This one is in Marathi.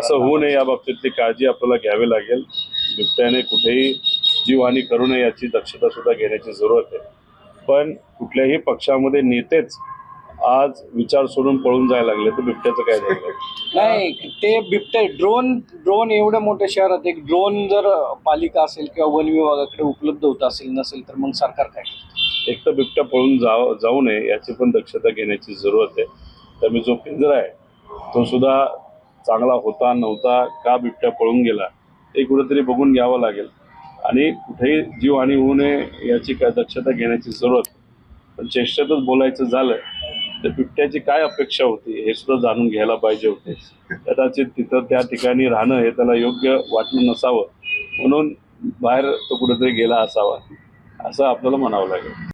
असं होऊ नये या बाबतीतली काळजी आपल्याला घ्यावी लागेल. बिबट्याने कुठेही जीवहानी करू नये याची दक्षता सुद्धा घेण्याची जरूरत आहे. पण कुठल्याही पक्षामध्ये नेतेच आज विचार सोडून पळून जायला लागले तर बिबट्याचं काय झालं? नाही ते बिबटे ड्रोन ड्रोन एवढ्या मोठ्या शहरात एक ड्रोन जर पालिका असेल किंवा वन विभागाकडे उपलब्ध होत असेल नसेल तर मग सरकार काय? एक तर बिबट्या पळून जाऊ जाऊ नये याची पण दक्षता घेण्याची जरूरत आहे. त्यामुळे जो पिंजरा आहे तो सुद्धा चांगला होता नव्हता का बिबट्या पळून गेला ते कुठेतरी बघून घ्यावं लागेल. आणि कुठेही जीवहानी होऊ नये याची काय दक्षता घेण्याची जरूरत पण चेष्टेतच बोलायचं झालं तर बिबट्याची काय अपेक्षा होती हे सुद्धा जाणून घ्यायला पाहिजे होते. कदाचित तिथं त्या ठिकाणी राहणं हे त्याला योग्य वाटलं नसावं म्हणून बाहेर तो कुठेतरी गेला असावा असं आपल्याला म्हणावं लागेल.